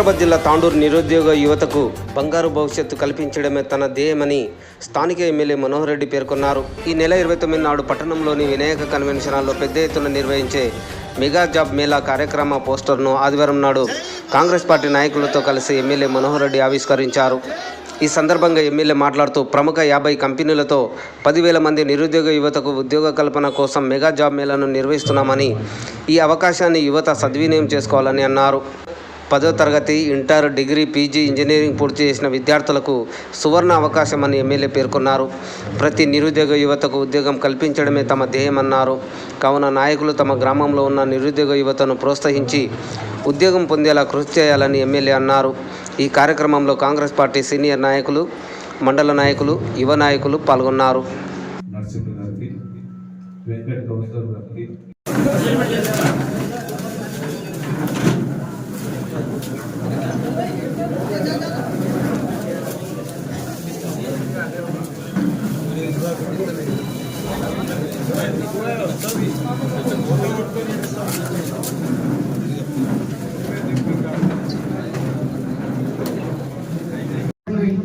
హైదరాబాద్ జిల్లా తాండూరు నిరుద్యోగ యువతకు బంగారు భవిష్యత్తు కల్పించడమే తన ధ్యేయమని స్థానిక ఎమ్మెల్యే మనోహర్ రెడ్డి పేర్కొన్నారు. ఈ నెల ఇరవై తొమ్మిది నాడు పట్టణంలోని వినాయక కన్వెన్షన్ హాల్లో పెద్ద ఎత్తున నిర్వహించే మెగా జాబ్ మేళా కార్యక్రమ పోస్టర్ను ఆదివారం నాడు కాంగ్రెస్ పార్టీ నాయకులతో కలిసి ఎమ్మెల్యే మనోహర్ రెడ్డి ఆవిష్కరించారు. ఈ సందర్భంగా ఎమ్మెల్యే మాట్లాడుతూ ప్రముఖ యాభై కంపెనీలతో పదివేల మంది నిరుద్యోగ యువతకు ఉద్యోగ కల్పన కోసం మెగా జాబ్ మేళాను నిర్వహిస్తున్నామని ఈ అవకాశాన్ని యువత సద్వినియోగం చేసుకోవాలని అన్నారు. పదో తరగతి ఇంటర్ డిగ్రీ పీజీ ఇంజనీరింగ్ పూర్తి చేసిన విద్యార్థులకు సువర్ణ అవకాశమని ఎమ్మెల్యే పేర్కొన్నారు. ప్రతి నిరుద్యోగ యువతకు ఉద్యోగం కల్పించడమే తమ ధ్యేయమన్నారు. కావున నాయకులు తమ గ్రామంలో ఉన్న నిరుద్యోగ యువతను ప్రోత్సహించి ఉద్యోగం పొందేలా కృషి చేయాలని ఎమ్మెల్యే అన్నారు. ఈ కార్యక్రమంలో కాంగ్రెస్ పార్టీ సీనియర్ నాయకులు మండల నాయకులు యువ నాయకులు పాల్గొన్నారు. నరసింహ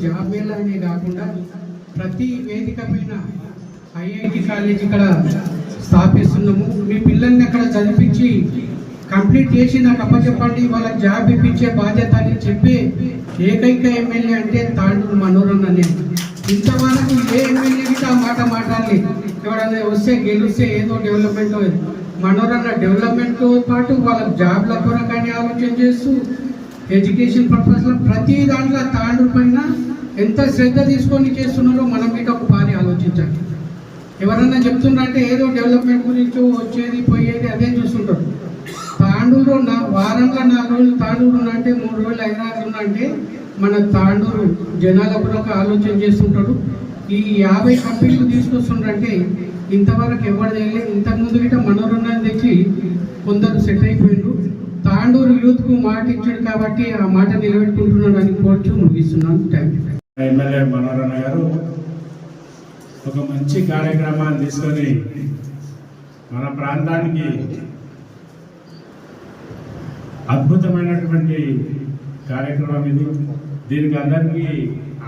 జాబ్ కాకుండా ప్రతి వేదిక పైన ఐఐటి కాలేజ్ ఇక్కడ స్థాపిస్తున్నాము. మీ పిల్లల్ని అక్కడ చదివించి కంప్లీట్ చేసి నాకు అప్పచెప్పండి వాళ్ళకి జాబ్ ఇప్పించే బాధ్యత అని చెప్పి ఏకైక ఎమ్మెల్యే అంటే తాండూరు మనోరన్న నేను. ఇంతవరకు ఏ ఎమ్మెల్యేకి ఆ మాట మాట్లాడాలి ఎవరైనా వస్తే గెలిస్తే ఏదో డెవలప్మెంట్ మనోరన్న డెవలప్మెంట్తో పాటు వాళ్ళ జాబ్ల కొరకని ఆలోచన చేస్తూ ఎడ్యుకేషన్ పర్పస్లో ప్రతి దాంట్లో తాండూరు పైన ఎంత శ్రద్ధ తీసుకొని చేస్తున్నారో మనం మీద ఒక పారి ఆలోచించాలి ఎవరన్నా చెప్తున్నారంటే ఏదో డెవలప్మెంట్ గురించి వచ్చేది పోయేది అదే చూస్తుంటారు. తాండూరు నా వారంలో నాలుగు రోజులు తాండూరు ఉన్నంటే అంటే మూడు రోజులు హైదరాబాద్ ఉన్నంటే అంటే మన తాండూరు జనాల కొరకు ఆలోచన చేస్తుంటారు. ఈ యాభై కంపెనీలు తీసుకొస్తుండ్రంటే ఇంతవరకు ఎవరు చేయలేదు ఇంతకుముందు గిట్ట మనోరంజన తెచ్చి కొందరు సెట్ అయిపోయిండ్రు. తాండూరు యూత్కు మాట ఇచ్చాడు కాబట్టి ఆ మాట నిలబెట్టుకుంటున్నాడు అని కోరుచు ముగిస్తున్నాను. థ్యాంక్ ఎమ్మెల్యే మనోరణ గారు ఒక మంచి కార్యక్రమాన్ని తీసుకొని మన ప్రాంతానికి అద్భుతమైనటువంటి కార్యక్రమం ఇది. దీనికి అందరికీ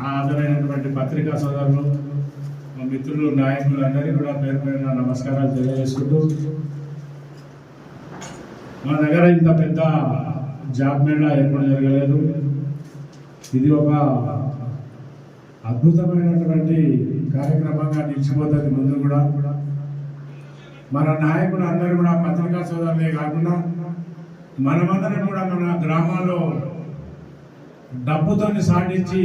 ఆదరైనటువంటి పత్రికా సోదరులు మా మిత్రులు నాయకులు అందరికీ కూడా పేరు పైన నమస్కారాలు తెలియజేసుకుంటూ మా దగ్గర ఇంత పెద్ద జాబ్ మేళా ఎప్పుడు జరగలేదు. ఇది ఒక అద్భుతమైనటువంటి కార్యక్రమంగా నిలిచిపోతుంది ముందు కూడా. మన నాయకులు అందరూ కూడా పత్రికా సోదరులే కాకుండా మనమందరం కూడా మన గ్రామాల్లో డబ్బుతో సాధించి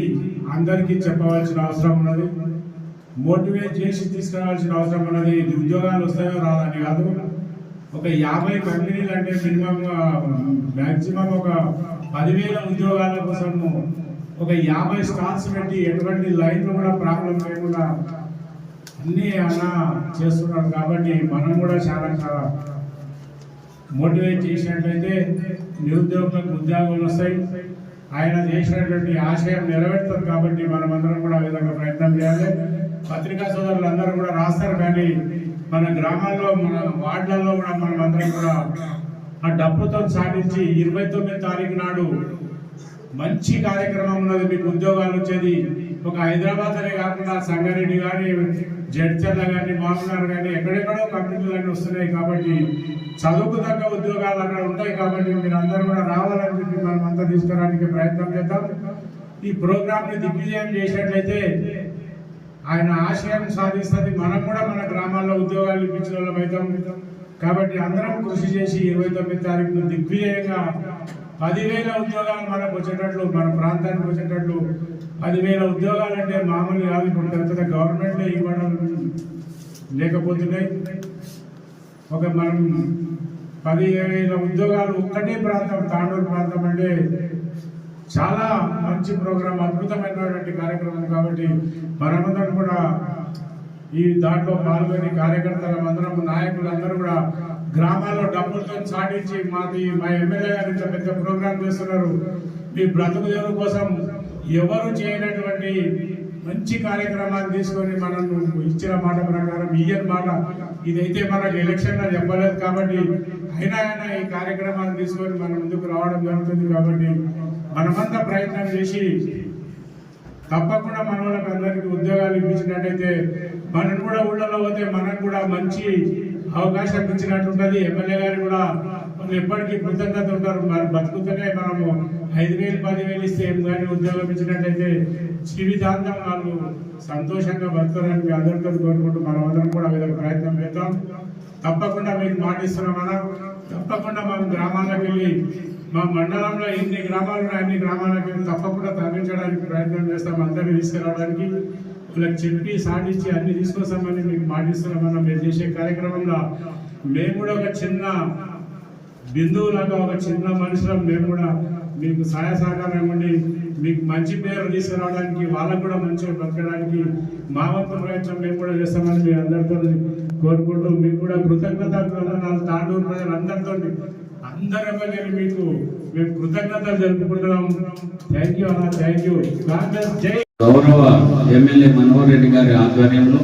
అందరికీ చెప్పవలసిన అవసరం ఉన్నది. మోటివేట్ చేసి తీసుకురావాల్సిన అవసరం ఉన్నది. ఇది ఉద్యోగాలు వస్తాయో రాదని కాదు. ఒక యాభై కంపెనీలు అంటే మినిమం మ్యాక్సిమం ఒక పదివేల ఉద్యోగాల కోసము ఒక యాభై స్టాల్స్ పెట్టి ఎటువంటి లైన్లు కూడా ప్రాబ్లం లేకుండా అన్నీ అన్న చేస్తున్నారు కాబట్టి మనం కూడా చాలా చాలా మోటివేట్ చేసినట్లయితే నిరుద్యోగులకు ఉద్యోగాలు వస్తాయి. ఆయన చేసినటువంటి ఆశయం నెరవేరుతుంది కాబట్టి మనమందరం కూడా ఆ విధంగా ప్రయత్నం చేయాలి. పత్రికా సోదరులు అందరూ కూడా రాస్తారు కానీ మన గ్రామాల్లో మన వార్డులలో కూడా మనం అందరం కూడా ఆ డబ్బుతో సాధించి ఇరవై తొమ్మిది తారీఖు నాడు మంచి కార్యక్రమం ఉన్నది మీకు ఉద్యోగాలు వచ్చేది. ఒక హైదరాబాద్ అనే కాకుండా సంగారెడ్డి కానీ జడ్చర్ల కానీ మామూలు కానీ ఎక్కడెక్కడో కంపెనీలు అన్నీ వస్తున్నాయి కాబట్టి చదువుకు తగ్గ ఉద్యోగాలు అక్కడ ఉంటాయి కాబట్టి మీరు అందరూ కూడా రావాలని చెప్పి మనం అంతా తీసుకురావడానికి ప్రయత్నం చేద్దాం. ఈ ప్రోగ్రాంని దిగ్విజయం చేసినట్లయితే ఆయన ఆశయం సాధిస్తుంది. మనం కూడా మన గ్రామాల్లో ఉద్యోగాలు ఇప్పించిన వాళ్ళం అవుతాం. కాబట్టి అందరం కృషి చేసి ఇరవై తొమ్మిది తారీఖున దిగ్విజయంగా పదివేల ఉద్యోగాలు మనకు వచ్చేటట్లు మన ప్రాంతానికి వచ్చేటట్లు పదివేల ఉద్యోగాలు అంటే మామూలు కాదు ఇప్పుడు పెద్ద గవర్నమెంట్లో ఇవ్వడం లేకపోతున్నాయి ఒక మనం పదివేల ఉద్యోగాలు ఒక్కటే ప్రాంతం తాండూరు ప్రాంతం అంటే చాలా మంచి ప్రోగ్రాం అద్భుతమైనటువంటి కార్యక్రమం కాబట్టి మనమందరం కూడా ఈ దాంట్లో పాల్గొని కార్యకర్తలు అందరం నాయకులు అందరూ కూడా గ్రామాల్లో డబ్బులతో సాటించి మాది మా ఎమ్మెల్యే గారు ఇంత పెద్ద ప్రోగ్రాం చేస్తున్నారు. మీ బ్రతుకు తెరువు కోసం ఎవరు చేయనటువంటి మంచి కార్యక్రమాలు తీసుకొని మనం ఇచ్చిన మాట ప్రకారం ఇయ్యని మాట ఇదైతే మనకు ఎలక్షన్లో చెప్పలేదు కాబట్టి అయినా అయినా ఈ కార్యక్రమాన్ని తీసుకొని మనం ముందుకు రావడం జరుగుతుంది కాబట్టి మనమంతా ప్రయత్నం చేసి తప్పకుండా మన వాళ్ళకి అందరికీ ఉద్యోగాలు ఇప్పించినట్టయితే మనం కూడా ఊళ్ళలో పోతే మనకు కూడా మంచి అవకాశం ఇచ్చినట్టుంటుంది. ఎమ్మెల్యే గారు కూడా మనం ఎప్పటికీ కృతజ్ఞత ఉంటారు. మరి బతుకుతూనే మనము ఐదు వేలు పదివేలు ఇస్తే ఏం కానీ ఉద్యోగం ఇచ్చినట్లయితే జీవితాంతం వాళ్ళు సంతోషంగా బతుకుతారని మీ అందరితో కోరుకుంటూ మనం అందరం కూడా ఆ విధంగా ప్రయత్నం చేద్దాం. తప్పకుండా మీకు మాటిస్తున్నామన్నా తప్పకుండా మనం గ్రామాలకు వెళ్ళి మా మండలంలో ఎన్ని గ్రామాలు ఉన్నాయి అన్ని గ్రామాలకు వెళ్ళి తప్పకుండా తరలించడానికి ప్రయత్నం చేస్తాం అందరినీ తీసుకురావడానికి. వాళ్ళకి చెప్పి సాధించి అన్ని తీసుకొస్తామని మీకు మాటిస్తున్నామన్నా మీరు చేసే కార్యక్రమంలో మేము కూడా ఒక చిన్న బిందువులాగా ఒక చిన్న మనుషులం మేము కూడా మీకు సహాయ సహకారం ఇవ్వండి. మీకు మంచి పేరు తీసుకురావడానికి వాళ్ళకు కూడా మంచిగా బతకడానికి మా వంతు ప్రయత్నం మేము కూడా చేస్తామని మీ అందరితో కోరుకుంటూ మీకు కూడా కృతజ్ఞత వందనాలు. తాండూరు ప్రజలందరితో అందరి మీకు మేము కృతజ్ఞతలు జరుపుకుంటున్నాం థ్యాంక్ యూ అన్న థ్యాంక్ యూ కాంగ్రెస్ జై గౌరవ ఎమ్మెల్యే మనోహర్ రెడ్డి గారి ఆధ్వర్యంలో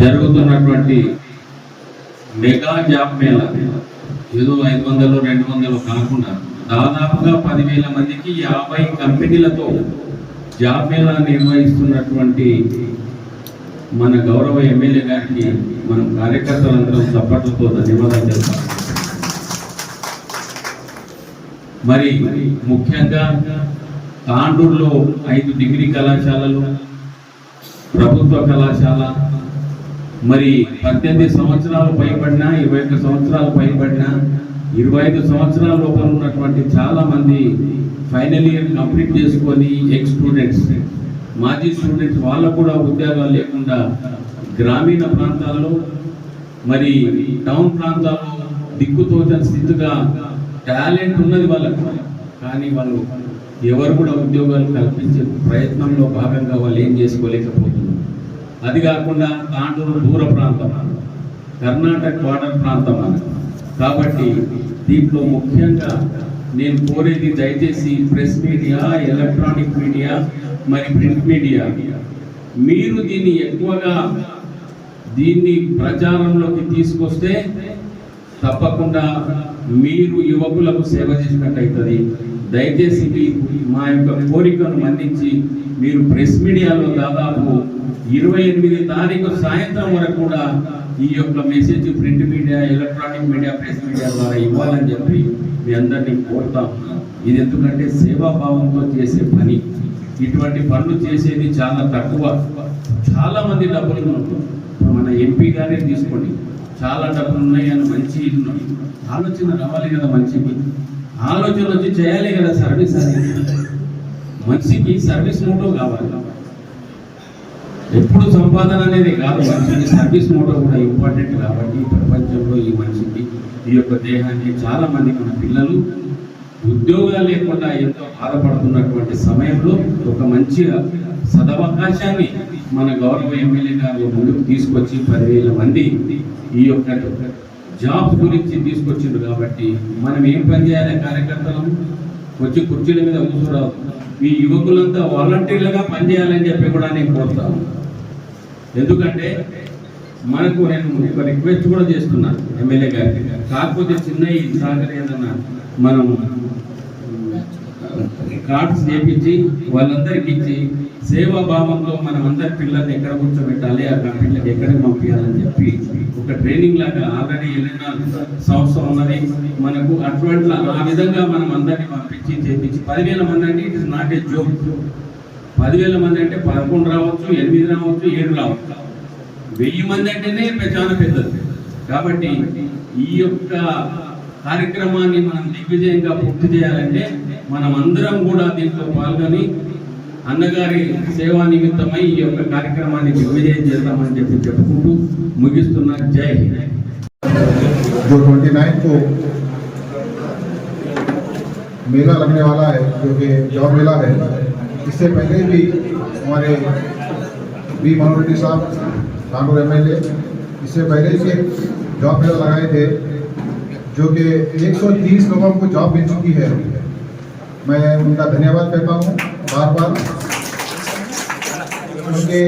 జరుగుతున్నటువంటి మెగా జాబ్ మేళ. ఏదో ఐదు వందలు రెండు వందలు కాకుండా దాదాపుగా పదివేల మందికి యాభై కంపెనీలతో జాబ్ మేళా నిర్వహిస్తున్నటువంటి మన గౌరవ ఎమ్మెల్యే గారికి మనం కార్యకర్తలందరం చప్పట్లతో ధన్యవాదాలు చెప్తాం. మరి ముఖ్యంగా తాండూరులో ఐదు డిగ్రీ కళాశాలలు ప్రభుత్వ కళాశాల మరి పద్దెనిమిది సంవత్సరాలు పైబడిన ఇరవై ఒక్క సంవత్సరాలు పైబడిన ఇరవై ఐదు సంవత్సరాల లోపల ఉన్నటువంటి చాలామంది ఫైనల్ ఇయర్ కంప్లీట్ చేసుకొని ఎక్స్ స్టూడెంట్స్ మాజీ స్టూడెంట్స్ వాళ్ళకు కూడా ఉద్యోగాలు లేకుండా గ్రామీణ ప్రాంతాల్లో మరి టౌన్ ప్రాంతాల్లో దిక్కుతోచని స్థితిగా టాలెంట్ ఉన్నది వాళ్ళకు. కానీ వాళ్ళు ఎవరు కూడా ఉద్యోగాలు కల్పించే ప్రయత్నంలో భాగంగా వాళ్ళు ఏం చేసుకోలేకపోతున్నారు. అది కాకుండా తాండూరు దూర ప్రాంతం కర్ణాటక బార్డర్ ప్రాంతం అని కాబట్టి దీంట్లో ముఖ్యంగా నేను కోరేది దయచేసి ప్రెస్ మీడియా ఎలక్ట్రానిక్ మీడియా మరి ప్రింట్ మీడియా. మీరు దీన్ని ఎక్కువగా దీన్ని ప్రచారంలోకి తీసుకొస్తే తప్పకుండా మీరు యువకులకు సేవ చేసినట్టు అవుతుంది. దయచేసి మా యొక్క కోరికను మన్నించి మీరు ప్రెస్ మీడియాలో దాదాపు ఇరవై ఎనిమిది తారీఖు సాయంత్రం వరకు కూడా ఈ యొక్క message print media electronic media press media ద్వారా ఇవ్వాలని చెప్పి మీ అందరినీ కోరుతాం ఇది ఎందుకంటే సేవాభావంతో చేసే పని. ఇటువంటి పనులు చేసేది చాలా తక్కువ. చాలా మంది డబ్బులు ఉన్నారు. మన ఎంపీ గారే తీసుకోండి. చాలా డబ్బులు ఉన్నాయి అని మంచి ఆలోచన రావాలి కదా మంచికి. ఆలోచన వచ్చి చేయాలి కదా సర్వీస్ అనేది. మనిషికి సర్వీస్ మోటో కావాలి. ఎప్పుడు సంపాదన అనేది కాదు. మనిషికి సర్వీస్ మోటో కూడా ఇంపార్టెంట్ కాబట్టి ప్రపంచంలో ఈ మనిషికి ఈ యొక్క దేహాన్ని చాలా మంది మన పిల్లలు ఉద్యోగాలు లేకుండా ఎంతో బాధపడుతున్నటువంటి సమయంలో ఒక మంచి సదవకాశాన్ని మన గౌరవ ఎమ్మెల్యే గారు ముందుకు తీసుకొచ్చి పదివేల మంది ఈ యొక్క జాబ్ గురించి తీసుకొచ్చిండు కాబట్టి మనం ఏం పని చేయాలి కార్యకర్తలం? వచ్చి కుర్చీల మీద కూర్చోరాదు ఈ యువకులంతా వాలంటీర్లుగా పనిచేయాలని చెప్పి కూడా నేను కోరుతాను ఎందుకంటే మనకు నేను ఒక రిక్వెస్ట్ కూడా చేస్తున్నాను ఎమ్మెల్యే గారికి. కాకపోతే చిన్న ఈ సాగర్ ఏదన్నా మనం కార్డ్స్ చేపించి వాళ్ళందరికీ ఇచ్చి సేవా భావంలో మనం అందరి పిల్లల్ని ఎక్కడ కూర్చోబెట్టాలి ఆ కంపెనీలకు ఎక్కడికి పంపించాలని చెప్పి ఒక ట్రైనింగ్ లాగా ఆల్రెడీ వెళ్ళిన సంవత్సరం ఉన్నది మనకు అటువంటి ఆ విధంగా మనం అందరినీ పంపించి చేపించి పదివేల మంది అంటే it is not a joke పదివేల మంది అంటే పదకొండు రావచ్చు ఎనిమిది రావచ్చు ఏడు రావచ్చు వెయ్యి మంది అంటేనే పె- చాలా పెద్దది కాబట్టి ఈ యొక్క కార్యక్రమాన్ని మనం దిగ్విజయంగా పూర్తి చేయాలంటే మనం అందరం కూడా దీంట్లో పాల్గొని అన్నగారి సేవా నిమిత్తమై ఈ యొక్క కార్యక్రమాన్ని దిగ్విజయం చేద్దామని చెప్పి చెప్పుకుంటూ ముగిస్తున్నా జై హింద్ जो 29 को मेला लगने वाला है जो कि जॉब मेला है इससे पहले भी हमारे बी मनोहर रेड्डी साहब कानूर एम इससे पहले भी एक जॉब मेला लगाए थे, जो कि 130 लोगों को जॉब मिल चुकी है। मैं उनका धन्यवाद कहता हूँ बार बार क्योंकि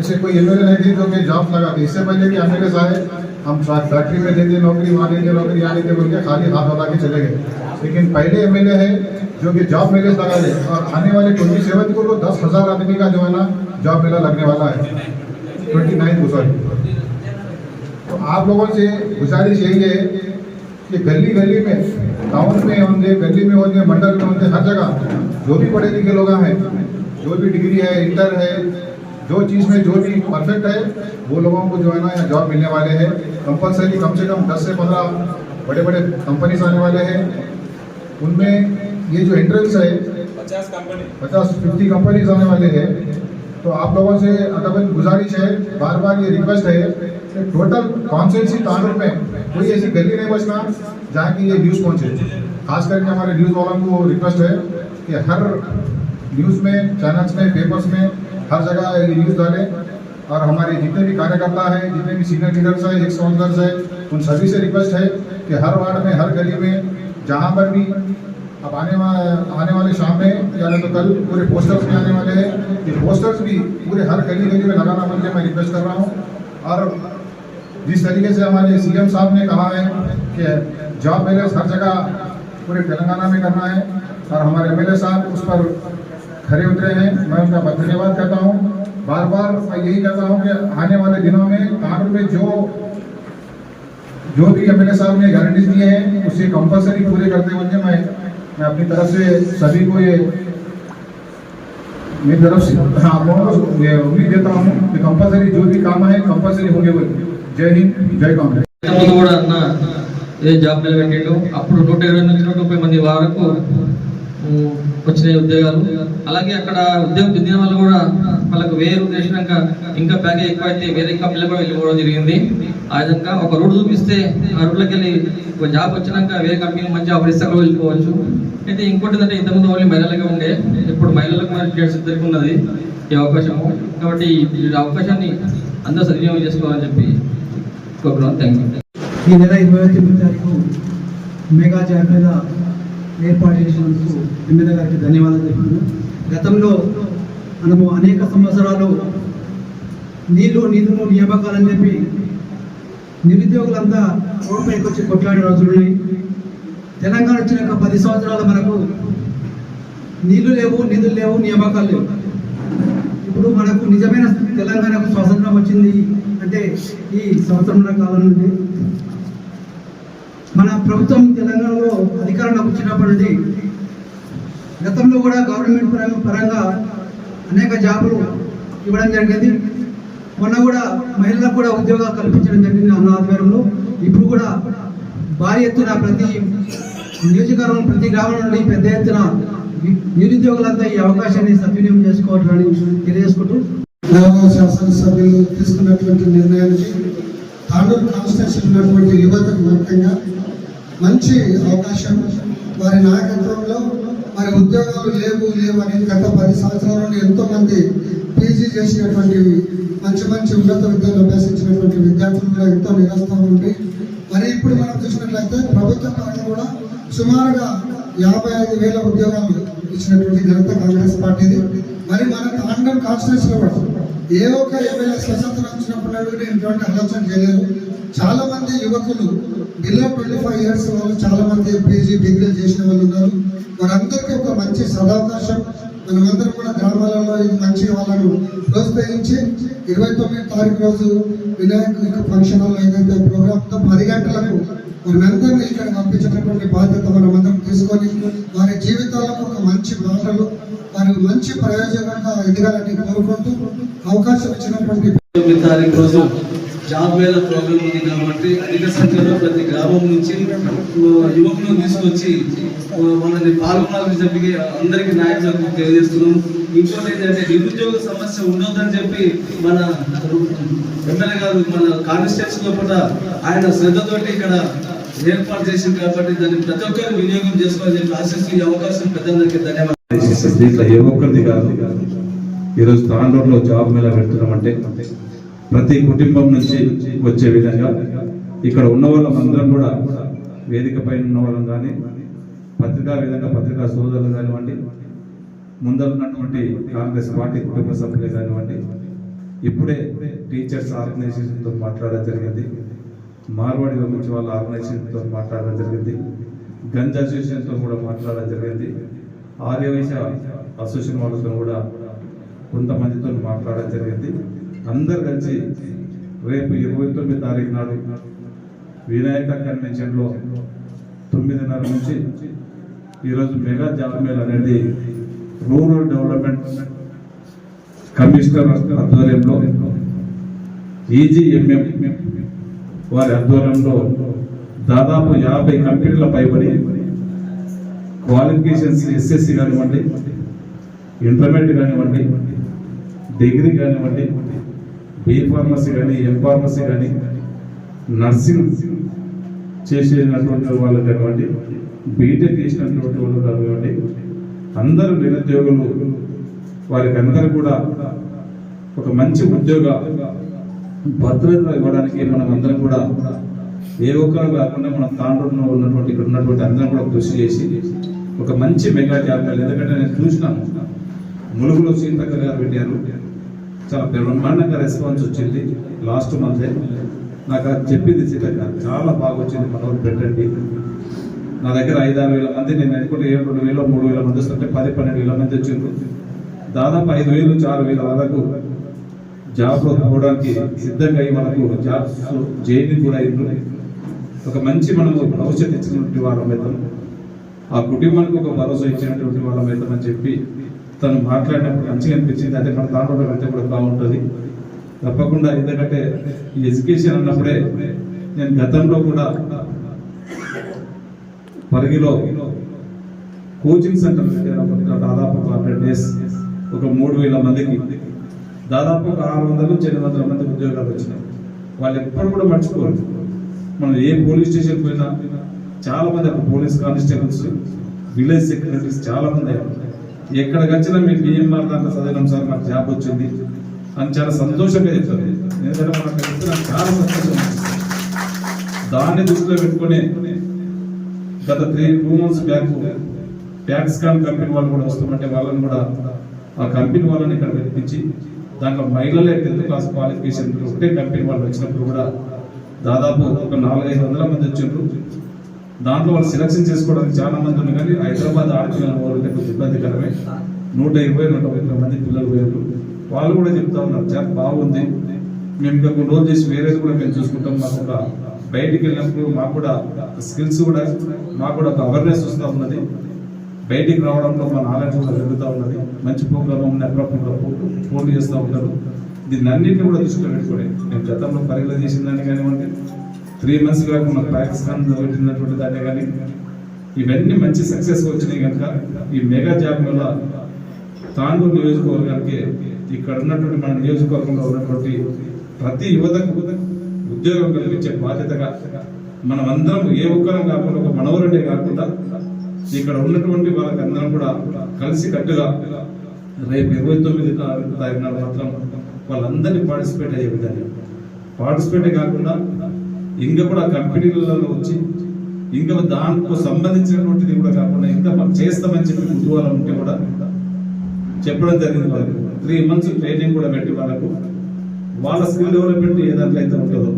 ऐसे कोई एमएलए नहीं थे जो कि जॉब लगा इससे पहले भी एम एल आए, हम फैक्ट्री में देते नौकरी वहाँ देते नौकरी यहाँ देते बोल के खाली हाथ बता के चले गए। लेकिन पहले एमएलए है जो कि जॉब मेले लगा है और आने वाले ट्वेंटी सेवन को तो दस हज़ार आदमी का जो है ना जॉब मेला लगने वाला है। ट्वेंटी नाइन को सॉरी तो आप लोगों से गुजारिश यही है कि गली गली में टाउन में होंगे, गली में होंगे, मंडल में होंगे, हर जगह जो भी पढ़े लिखे लोग हैं, जो भी डिग्री है इंटर है, जो चीज़ में जो भी परफेक्ट है, वो लोगों को जो है ना यहाँ जॉब मिलने वाले हैं। कंपलसरी कम से कम दस से पंद्रह बड़े बड़े कंपनीज़ आने वाले हैं। उनमें ये जो एंट्रेंस है पचास कंपनी पचास फिफ्टी कंपनीज़ आने वाले हैं। तो आप लोगों से अगर गुजारिश है बार बार ये रिक्वेस्ट है कि टोटल कॉन्स्टिट्यूंसी तांडुर में कोई ऐसी गली नहीं बचना जहाँ की ये न्यूज़ पहुँचे। खास करके हमारे न्यूज़ वालों को रिक्वेस्ट है कि हर न्यूज़ में चैनल्स में पेपर्स में हर जगह ये न्यूज़ डालें। और हमारे जितने भी कार्यकर्ता हैं जितने भी सीनियर लीडर्स हैं एक्स काउंसलर्स हैं उन सभी से रिक्वेस्ट है कि हर वार्ड में हर गली में जहाँ पर भी अब आने वाले आने वाले शाम में, या तो कल पूरे पोस्टर्स भी आने वाले हैं। ये पोस्टर्स भी पूरे हर गली गली में लगाना बोल के मैं रिक्वेस्ट कर रहा हूँ। और जिस तरीके से हमारे सीएम साहब ने कहा है कि जॉब मेले हर जगह पूरे तेलंगाना में करना है, और हमारे एमएलए साहब उस पर खड़े उतरे हैं, मैं उनका धन्यवाद करता हूँ। बार बार मैं यही कहता हूँ कि आने वाले दिनों में कानून में जो जो भी एमएलए साहब ने गारंटी दिए हैं, उसे कंपलसरी पूरे करते हुए मैं मैं अपनी तरफ से सभी को ये मेरी तरफ से हाँ आप लोगों को ये उम्मीद देता हूँ कि कंपलसरी जो भी काम है कंपलसरी होंगे वो जय हिंद जय कांग्रेस ముందు కూడా అన్న ఏ జాబ్ నిలబెట్టిండు అప్పుడు నూట ఇరవై నుంచి నూట ముప్పై మంది వరకు ఉమ్, వచ్చినాయి ఉద్యోగాలు అలాగే అక్కడ ఉద్యోగం పొందిన వాళ్ళు కూడా వాళ్ళకు వేరు చేసినాక ఇంకా ప్యాకేజ్ ఎక్కువ అయితే వేరే కంపెనీలు కూడా వెళ్ళిపోవడం జరిగింది ఆ విధంగా ఒక రోడ్డు చూపిస్తే ఆ రూట్లోకి వెళ్ళి ఒక జాబ్ వచ్చినాక వేరే కంపెనీ మంచి ఆఫర్ వెళ్ళిపోవచ్చు. అయితే ఇంకోటి ఏంటంటే ఇంతకుముందు ఓన్లీ మహిళలకే ఉండే ఇప్పుడు మహిళలకు మరి జెంట్స్ ఉన్నది ఈ అవకాశం కాబట్టి ఈ అవకాశాన్ని అందరూ సద్వినియోగం చేసుకోవాలని చెప్పి కోరుకున్నాను థ్యాంక్ యూ ఈ నెల ఇరవై తొమ్మిది తారీఖు మెగా జాబ్ మీద ఏర్పాటు చేసినందుకు ఎమ్మెల్యే గారికి ధన్యవాదాలు చెప్తున్నాను గతంలో మనము అనేక సంవత్సరాలు నీళ్ళు నిధులు నియామకాలని చెప్పి నిరుద్యోగులంతా రోడ్డుపైకి వచ్చి కొట్లాడే రోజులు తెలంగాణ వచ్చిన ఒక పది సంవత్సరాలు మనకు నీళ్ళు లేవు నిధులు లేవు నియామకాలు లేవు. ఇప్పుడు మనకు నిజమైన తెలంగాణకు స్వాతంత్రం వచ్చింది అంటే ఈ సంవత్సరంన్నర కాలం నుండి మన ప్రభుత్వం తెలంగాణలో అధికారంలోకి వచ్చినప్పటి నుండి గతంలో కూడా గవర్నమెంట్ పరంగా పరంగా అనేక జాబులు ఇవ్వడం జరిగింది. మొన్న కూడా మహిళలకు కూడా ఉద్యోగాలు కల్పించడం జరిగింది అన్న ఆధ్వర్యంలో. ఇప్పుడు కూడా భారీ ఎత్తున ప్రతి నియోజకవర్గం ప్రతి గ్రామం నుండి పెద్ద ఎత్తున నిరుద్యోగులంతా ఈ అవకాశాన్ని సద్వినియోగం చేసుకోవాలని తెలియజేసుకుంటూ. శాసనసభ్యులు తీసుకున్నటువంటి నిర్ణయానికి తాండూరు కాన్స్టిట్యూషన్ ఉన్నటువంటి యువతకు ముఖ్యంగా మంచి అవకాశం. వారి నాయకత్వంలో మరి ఉద్యోగాలు లేవు లేవు అనేది గత పది సంవత్సరాల నుండి ఎంతో మంది పీజీ చేసినటువంటి మంచి మంచి ఉన్నత విద్యను అభ్యసించినటువంటి విద్యార్థులు కూడా ఎంతో నిరస్తం ఉంది మరి ఇప్పుడు మనం చూసినట్లయితే ప్రభుత్వం పరంగా కూడా సుమారుగా యాభై ఐదు వేల ఉద్యోగాలు ఇచ్చినటువంటి ఘనత కాంగ్రెస్ పార్టీది. మరి మన తాండూరు కాన్స్టిట్యూన్స్లో కూడా ఏ ఒక్క ఎమ్మెల్యే స్వతంత్రం వచ్చినప్పుడు ఎటువంటి ఆలోచన చేయలేదు. చాలా మంది యువకులు బిలో ట్వంటీ ఫైవ్ ఇయర్స్ వాళ్ళు చాలా మంది పీజీ డిగ్రీలు చేసిన వాళ్ళు ఉన్నారు. వారందరికీ ఒక మంచి సదావకాశం మనమందరం కూడా గ్రామాలలో ఇది మంచి వాళ్ళను ప్రోత్సహించి ఇరవై తొమ్మిది తారీఖు రోజు వినాయక ఫంక్షన్ హాల్ ఏదైతే ప్రోగ్రామ్తో పది గంటలకు మనందరినీ ఇక్కడ పంపించినటువంటి బాధ్యత మనమందరం తీసుకొని వారి జీవితాలకు ఒక మంచి బాటలు వారికి మంచి ప్రయోజనంగా ఎదగాలని కోరుకుంటూ అవకాశం ఇచ్చినటువంటి తారీఖు రోజు జాబ్ వేల ప్రాబ్లం ఉంది కాబట్టి అధిక సంఖ్యలో ప్రతి గ్రామం నుంచి యువకులను తీసుకొచ్చి మనది మనల్ని పాల్గొనాలని చెప్పి అందరికీ నాయకులకు తెలియజేస్తున్నాం. ఇంకోటి ఏంటంటే నిరుద్యోగ సమస్య ఉండొద్దని చెప్పి మన ఎమ్మెల్యే గారు మన కాన్స్టిట్యూన్సీ లోపల ఆయన శ్రద్ధతోటి ఇక్కడ ఏర్పాటు చేసింది కాబట్టి దాన్ని ప్రతి ఒక్కరు వినియోగం చేసుకోవాలని చెప్పి ఆశిస్తూ ఈ అవకాశం పెద్దలందరికీ ధన్యవాదాలు. దీంట్లో ఏ ఒక్కరిది కాదు. ఈరోజు తాండూరులో జాబ్ మేళ పెడుతున్నామంటే ప్రతి కుటుంబం నుంచి వచ్చే విధంగా ఇక్కడ ఉన్న వాళ్ళందరం కూడా వేదిక పైన ఉన్న వాళ్ళం కానీ పత్రికా విధంగా పత్రికా సోదరులు కానివ్వండి ముందరున్నటువంటి కాంగ్రెస్ పార్టీ కుటుంబ సభ్యులు కానివ్వండి ఇప్పుడే టీచర్స్ ఆర్గనైజేషన్తో మాట్లాడడం జరిగింది. మార్వాడి గురించి వాళ్ళ ఆర్గనైజేషన్తో మాట్లాడడం జరిగింది. గంజ్ అసోసియేషన్తో కూడా మాట్లాడడం జరిగింది. ఆర్యవైశ్య అసోసియేషన్ వాళ్ళతో కూడా కొంతమందితో మాట్లాడడం జరిగింది. అందరు కలిసి రేపు ఇరవై తొమ్మిది తారీఖు నాడు వినాయక కన్వెన్షన్లో తొమ్మిదిన్నర నుంచి ఈరోజు మెగా జాబ్ అనేది రూరల్ డెవలప్మెంట్ కమిషనర్ ఆధ్వర్యంలో ఈజీఎంఎం వారి ఆధ్వర్యంలో దాదాపు యాభై కంపెనీల పైబడి క్వాలిఫికేషన్స్ ఎస్ఎస్సి కానివ్వండి ఇంటర్మీడియట్ కానివ్వండి డిగ్రీ కానివ్వండి బీ ఫార్మసీ కానీ ఎం ఫార్మసీ కానీ నర్సింగ్ చేసేటటువంటి వాళ్ళు కానివ్వండి బీటెక్ చేసినటువంటి వాళ్ళు కానివ్వండి అందరూ నిరుద్యోగులు వారికి అందరూ కూడా ఒక మంచి ఉద్యోగ భద్రత ఇవ్వడానికి మనం అందరం కూడా ఏ ఒక్కరు కాకుండా మన తాండ్రులో ఉన్నటువంటి ఇక్కడ ఉన్నటువంటి అందరం కూడా కృషి చేసి ఒక మంచి మెగా జాబ్ ఎందుకంటే నేను చూసినాను. ములుగులో సీతక్క గారు పెట్టారు. చాలా బ్రహ్మాండంగా రెస్పాన్స్ వచ్చింది లాస్ట్ మంత్ నాకు అది చెప్పింది సీతక్క. చాలా బాగా వచ్చింది మనోరు పెట్టండి నా దగ్గర ఐదు ఆరు వేల మంది నేను అనుకుంటే ఏడు రెండు వేల మూడు వేల మంది వస్తుంటే పది పన్నెండు వేల మంది వచ్చిండ్రు. దాదాపు ఐదు వేలు నుంచి ఆరు వేల వరకు జాబ్ పోవడానికి సిద్ధంగా అయ్యి మనకు జాబ్స్ జైలు కూడా అయిండ్రు ఒక మంచి మనము భవిష్యత్ ఇచ్చినటువంటి వాళ్ళ అవుతాం. ఆ కుటుంబానికి ఒక భరోసా ఇచ్చినటువంటి వాళ్ళ అవుతామని చెప్పి తను మాట్లాడినప్పుడు మంచిగా అనిపించింది. అదే మన దాంట్లో వెళ్తే కూడా బాగుంటుంది. తప్పకుండా ఎందుకంటే ఈ ఎడ్యుకేషన్ అన్నప్పుడే నేను గతంలో కూడా పరిగిలో కోచింగ్ సెంటర్ దాదాపు ఒక హండ్రెడ్ డేస్ ఒక మూడు వేల మందికి దాదాపు ఒక ఆరు వందల నుంచి ఎనిమిది వందల మంది ఉద్యోగాలు వచ్చినాయి. వాళ్ళు ఎప్పుడు కూడా మర్చిపోరు. మనం ఏ పోలీస్ స్టేషన్ పోయినా చాలా మంది అక్కడ పోలీస్ కానిస్టేబుల్స్ విలేజ్ సెక్రటరీస్ చాలా మంది అయ్యారు. ఎక్కడికి వచ్చినా మీకు బిఎంఆర్ దాంట్లో చదివినాం సార్ మాకు జాబ్ వచ్చింది. అని చాలా సంతోషంగా చెప్తారు. ఎందుకంటే మనకు తెలిస్తే నాకు చాలా సంతోషం దాన్ని దృష్టిలో పెట్టుకొని గత three two months back Foxconn company వాళ్ళు కూడా వస్తామంటే వాళ్ళని కూడా ఆ కంపెనీ వాళ్ళని ఇక్కడ పిలిపించి దాంట్లో మహిళలే టెన్త్ క్లాస్ క్వాలిఫికేషన్ ఒకటే కంపెనీ వాళ్ళు వచ్చినప్పుడు కూడా దాదాపు ఒక నాలుగైదు వందల మంది వచ్చిండ్రు. దాంట్లో వాళ్ళు సెలక్షన్ చేసుకోవడానికి చాలా మంది ఉన్నారు కానీ హైదరాబాద్ ఆడపిల్లలు పోవాలంటే కొంచెం ఇబ్బందికరమే. నూట ఇరవై నూట ముప్పై మంది పిల్లలు పోయారు. వాళ్ళు కూడా చెప్తా ఉన్నారు చాలా బాగుంది. మేము ఇంకా కొన్ని రోజులు చేసి వేరేది కూడా మేము చూసుకుంటాం. మాకు ఒక బయటికి వెళ్ళినప్పుడు మాకు కూడా స్కిల్స్ కూడా మాకు కూడా ఒక అవేర్నెస్ వస్తూ ఉన్నది. బయటికి రావడంలో మా నాలెడ్జ్ కూడా పెరుగుతూ ఉన్నది. మంచి ప్రోగ్రామ్ ఉన్న అప్పుడప్పుడు ఫోన్ చేస్తూ ఉంటారు. దీన్ని అన్నింటినీ కూడా దృష్టిలో పెట్టుకోండి నేను గతంలో పరిగణ చేసిన దాన్ని కానివ్వండి త్రీ మంత్స్ కాక మన పాకిస్తాన్ పెట్టినటువంటి దాన్ని కానీ ఇవన్నీ మంచి సక్సెస్ వచ్చినాయి కనుక ఈ మెగా జాబ్ వల్ల తాండూరు నియోజకవర్గానికి ఇక్కడ ఉన్నటువంటి మన నియోజకవర్గంలో ఉన్నటువంటి ప్రతి యువతకు ఉద్యోగం కలిగించే బాధ్యతగా మనం అందరం ఏ ఒక్కరం కాకుండా ఒక మనవరుడే కాకుండా ఇక్కడ ఉన్నటువంటి వాళ్ళకి అందరం కూడా కలిసి కట్టుగా రేపు ఇరవై తొమ్మిది తారీఖు నాడు మాత్రం వాళ్ళందరినీ పార్టిసిపేట్ అయ్యే విధంగా. పార్టిసిపేట్ కాకుండా ఇంకా కూడా కంపెనీలలో వచ్చి ఇంకా దానికి సంబంధించినటువంటిది కూడా కాకుండా ఇంకా మనం చేస్తామని చెప్పి కుతూహలం ఉంటే కూడా చెప్పడం జరిగింది వాళ్ళకి. త్రీ మంత్స్ ట్రైనింగ్ కూడా పెట్టి వాళ్ళకు. వాళ్ళ స్కిల్ డెవలప్మెంట్ ఏ దాంట్లో అయితే ఉంటుందో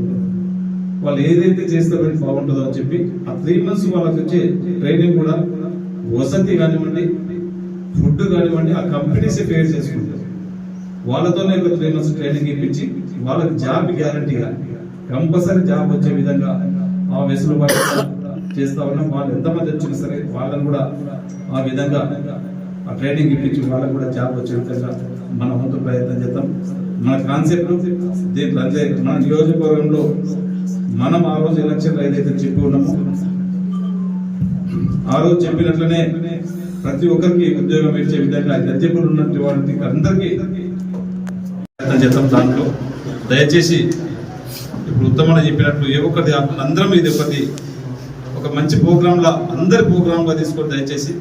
వాళ్ళు ఏదైతే చేస్తే బాగుంటుందో అని చెప్పి ఆ త్రీ మంత్స్ వాళ్ళకి వచ్చే ట్రైనింగ్ కూడా వసతి కానివ్వండి ఫుడ్ కానివ్వండి ఆ కంపెనీస్ పేర్ చేసుకుంటారు. వాళ్ళతోనే ఒక త్రీ మంత్స్ ట్రైనింగ్ ఇప్పించి వాళ్ళకి జాబ్ గ్యారంటీగా కంపల్సరీ జాబ్ వచ్చే విధంగా ఆ వెసులుబాటు చేస్తా ఉన్నాం వాళ్ళు ఎంతమంది వచ్చినా సరే వాళ్ళని కూడా ఆ విధంగా ఆ ట్రైనింగ్ ఇప్పించి వాళ్ళకు కూడా జాబ్ వచ్చే విధంగా మన వంతు ప్రయత్నం చేద్దాం. మన కాన్సెప్ట్ దీంట్లో అంతే మన నియోజకవర్గంలో మనం ఆ రోజు ఎలక్షన్ ఏదైతే చెప్పి ఉన్నామో ఆ రోజు చెప్పినట్లనే ప్రతి ఒక్కరికి ఉద్యోగం ఇచ్చే విధంగా ఎలిజిబుల్ ఉన్నటువంటి వాళ్ళకి అందరికీ ప్రయత్నం చేద్దాం దాంట్లో. దయచేసి ఇప్పుడు ఉత్తమన చెప్పినట్టు ఏ ఒక్కటి అందరం ఇది ఒకటి ఒక మంచి ప్రోగ్రాంలా అందరి ప్రోగ్రామ్ తీసుకొని దయచేసి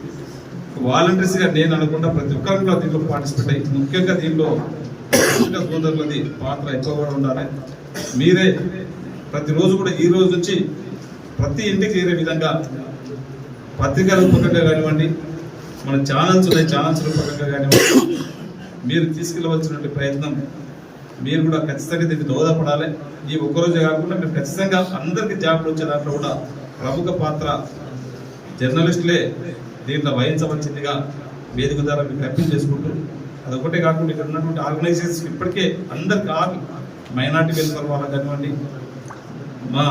వాలంటీర్స్గా నేను అనుకుంటా ప్రతి ఒక్కరిలో కూడా దీంట్లో పార్టిసిపేట్ అయ్యి ముఖ్యంగా దీంట్లో సోదరులది పాత్ర ఎక్కువగా ఉండాలి. మీరే ప్రతిరోజు కూడా ఈ రోజు నుంచి ప్రతి ఇంటికి చేరే విధంగా పత్రికల రూపకంగా కానివ్వండి మన ఛానల్స్ ఉన్నాయి ఛానల్స్ రూపకంగా కానివ్వండి మీరు తీసుకెళ్ళవలసినటువంటి ప్రయత్నం మీరు కూడా ఖచ్చితంగా దీనికి దోహదపడాలి. ఈ ఒక్కరోజే కాకుండా మీరు ఖచ్చితంగా అందరికీ జాబ్లు వచ్చే దాంట్లో కూడా ప్రముఖ పాత్ర జర్నలిస్టులే దీంట్లో వహించవలసిందిగా వేదిక ద్వారా మీకు అప్పీల్ చేసుకుంటూ అదొకటే కాకుండా ఇక్కడ ఉన్నటువంటి ఆర్గనైజేషన్స్ ఇప్పటికే అందరికి ఆర్ మైనార్టీ వెల్ఫేర్ వాళ్ళకి కానివ్వండి మా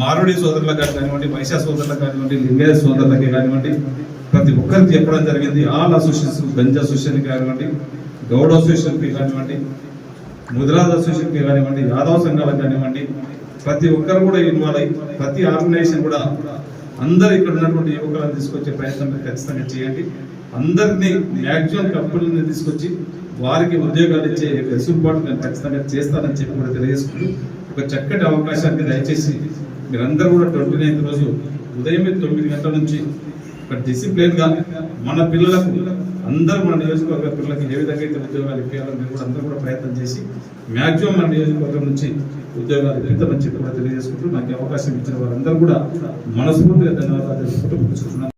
మారుడి సోదరులకు కానివ్వండి వైశ్య సోదరులకు కానివ్వండి లింగయ్య సోదరులకి కానివ్వండి ప్రతి ఒక్కరికి చెప్పడం జరిగింది. ఆల్ అసోసియేషన్ గంజ అసోసియేషన్కి కానివ్వండి గౌడ్ అసోసియేషన్కి కానివ్వండి ముదిరాజ్ అసోసియేషన్కి కానివ్వండి యాదవ్ సంఘాలకు కానివ్వండి ప్రతి ఒక్కరు కూడా ఇన్వాల్వ్ అయ్యి ప్రతి ఆర్గనైజేషన్ కూడా అందరు ఇక్కడ ఉన్నటువంటి యువకులను తీసుకొచ్చే ప్రయత్నం మీరు ఖచ్చితంగా చేయండి. అందరినీ మ్యాక్సిమం కంపెనీని తీసుకొచ్చి వారికి ఉద్యోగాలు ఇచ్చే వెసులుబాటు నేను ఖచ్చితంగా చేస్తానని చెప్పి కూడా తెలియజేసుకుంటూ ఒక చక్కటి అవకాశాన్ని దయచేసి మీరందరూ కూడా ట్వంటీ నైన్త్ రోజు ఉదయం తొమ్మిది గంటల నుంచి ఒక డిసిప్లిన్గా మన పిల్లలకు అందరూ మన నియోజకవర్గ పిల్లలకి ఏ విధంగా అయితే ఉద్యోగాలు ఇప్పించాలో మీరు కూడా అందరూ కూడా ప్రయత్నం చేసి మ్యాక్సిమం మన నియోజకవర్గం నుంచి ఉద్యోగాలు ఇప్పిద్దామని చెప్పి కూడా తెలియజేసుకుంటూ నాకు అవకాశం ఇచ్చిన వారందరూ కూడా మనస్ఫూర్తిగా ధన్యవాదాలు తెలుసుకుంటూ